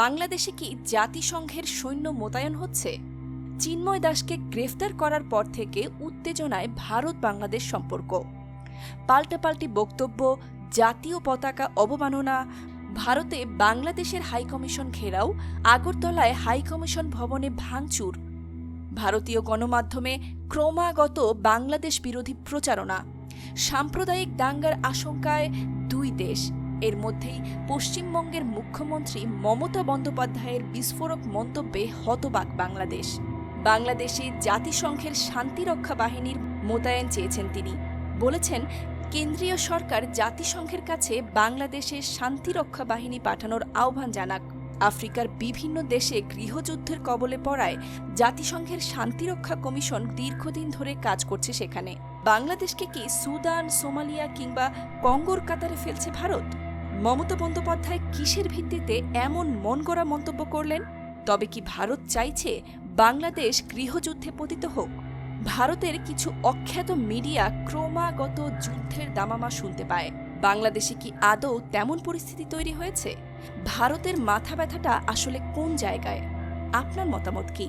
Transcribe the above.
বাংলাদেশে কি জাতিসংঘের সৈন্য মোতায়েন হচ্ছে? চিন্ময় দাসকে গ্রেফতার করার পর থেকে উত্তেজনায় ভারত বাংলাদেশ সম্পর্ক। পাল্টাপাল্টি বক্তব্য, জাতীয় পতাকা অবমাননা, ভারতে বাংলাদেশের হাইকমিশন ঘেরাও, আগরতলায় হাইকমিশন ভবনে ভাঙচুর। ভারতীয় গণমাধ্যমে ক্রমাগত বাংলাদেশ বিরোধী প্রচারণা। সাম্প্রদায়িক দাঙ্গার আশঙ্কায় দুই দেশ এর মধ্যেই পশ্চিমবঙ্গের মুখ্যমন্ত্রী মমতা বন্দ্যোপাধ্যায়ের বিস্ফোরক মন্তব্যে হতবাক বাংলাদেশ। বাংলাদেশে জাতিসংঘের শান্তিরক্ষা বাহিনীর মোতায়েন চেয়েছেন তিনি। বলেছেন, কেন্দ্রীয় সরকার জাতিসংঘের কাছে বাংলাদেশে শান্তিরক্ষা বাহিনী পাঠানোর আহ্বান জানাক। আফ্রিকার বিভিন্ন দেশে গৃহযুদ্ধের কবলে পড়ায় জাতিসংঘের শান্তিরক্ষা কমিশন দীর্ঘদিন ধরে কাজ করছে সেখানে। বাংলাদেশকে কি সুদান, সোমালিয়া কিংবা কঙ্গোর কাতারে ফেলছে ভারত? মমতা বন্দ্যোপাধ্যায় কিসের ভিত্তিতে এমন মন গড়া মন্তব্য করলেন? তবে কি ভারত চাইছে বাংলাদেশ গৃহযুদ্ধে পতিত হোক? ভারতের কিছু অখ্যাত মিডিয়া ক্রমাগত যুদ্ধের দামামা শুনতে পায়। বাংলাদেশে কি আদৌ তেমন পরিস্থিতি তৈরি হয়েছে? ভারতের মাথা ব্যথাটা আসলে কোন জায়গায়? আপনার মতামত কি?